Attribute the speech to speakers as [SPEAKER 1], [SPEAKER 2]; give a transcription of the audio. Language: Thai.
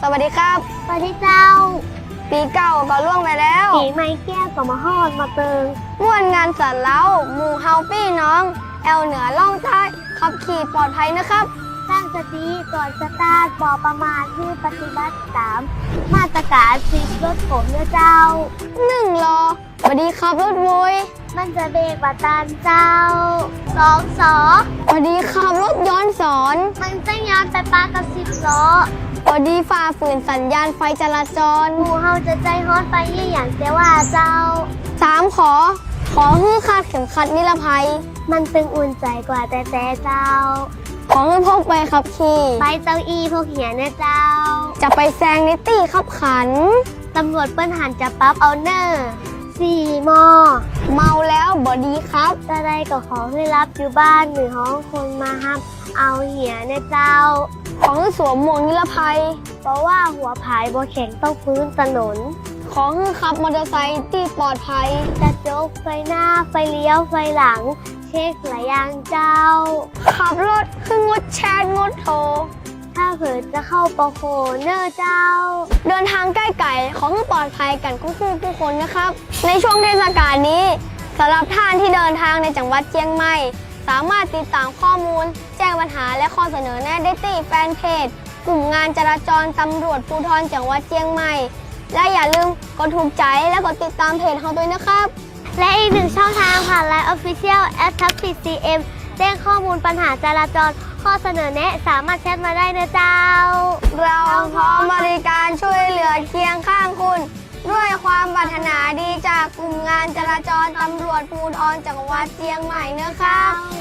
[SPEAKER 1] สวัสดีครับ
[SPEAKER 2] สวัสดีเจ้า
[SPEAKER 1] ปีเก่าก็ล่วงไปแล้ว
[SPEAKER 2] ผีไม้แก้วก็มาฮอดมาเติง
[SPEAKER 1] ม่วนงานสันเล้าหมู่เฮาปี้น้อง แอลเหนือล่องใต้ขับขี่ปลอดภัยนะครับ
[SPEAKER 2] ตั้งสติก่อนสตาร์ทบอประมาทที่ปฏิบัติตามมาตรการสิบรถผมเนื้อเจ้า
[SPEAKER 1] หนึ่งรอสวัสดีครับรถโวย
[SPEAKER 2] มันจะเบรกบัตตันเจ้าสองสอ
[SPEAKER 1] สวัสดีครับรถย้อนสอน
[SPEAKER 2] มันจะย้อนไปปากับสิบล้อ
[SPEAKER 1] สวัสดีฝ่าฝืนสัญญาณไฟจราจร
[SPEAKER 2] หมู่เฮาจะใจฮ้อนไปยี่อย่างเสียว่าเจ้า
[SPEAKER 1] สามขอ ขอฮื้อคาดเข็มขัดนิรภัย
[SPEAKER 2] มันตึงอุ่นใจกว่าแต่แต่เจ้า
[SPEAKER 1] ขอให้พกไปขับขี่
[SPEAKER 2] ไปเจ้าอีพวกเหียเนี่ยเจ้า
[SPEAKER 1] จะไปแซงนิตี้ขับขัน
[SPEAKER 2] ตำรวจเปิ้นหันจะปรั๊บเอาเนอร์สี่มอ
[SPEAKER 1] เมาแล้วบอดีครับ
[SPEAKER 2] จะได้ก็ขอให้รับอยู่บ้านหรือห้องคนมาห้ามเอาเหียเนี่ยเจ้า
[SPEAKER 1] ขอให้สวมหมวกนิรภัย
[SPEAKER 2] เพราะว่าหัวผายบแข็งต้องพื้นถนน
[SPEAKER 1] ขอให้ขับมอเตอร์ไซค์ที่ปลอดภัย
[SPEAKER 2] กระจกไฟหน้าไฟเลี้ยวไฟหลัง เช็คหลายอย่างเจ้า
[SPEAKER 1] ขับรถคืองดแชทงดโทร
[SPEAKER 2] ถ้าเผิดจะเข้าปโคเนอร์เจ้า
[SPEAKER 1] เดินทางใกล้ไก่ขอให้ปลอดภัยกันกู้คู่ผู้คนนะครับ ในช่วงเทศกาลนี้สำหรับท่านที่เดินทางในจังหวัดเชียงใหม่ สามารถติดตามข้อมูล แจ้งปัญหาและข้อเสนอแนะได้ที่แฟนเพจ กลุ่มงานจราจรตำรวจภูธรจังหวัดเชียงใหม่ และอย่าลืมกดถูกใจและกดติดตามเพจของตัวนะครับ
[SPEAKER 2] และอีกหนึ่งช่องทางผ่านไลน์ Official at t a p p i CM แจ้งข้อมูลปัญหาจราจร ข้อเสนอแนะสามารถแชทมาได้นะเจ้า
[SPEAKER 1] เราพร้อมบริการช่วยเหลือเคียงข้างคุณ ด้วยความปรารถนาดีจากกลุ่มงานจราจรตำรวจภูธรจังหวัดเชียงใหม่นะครับ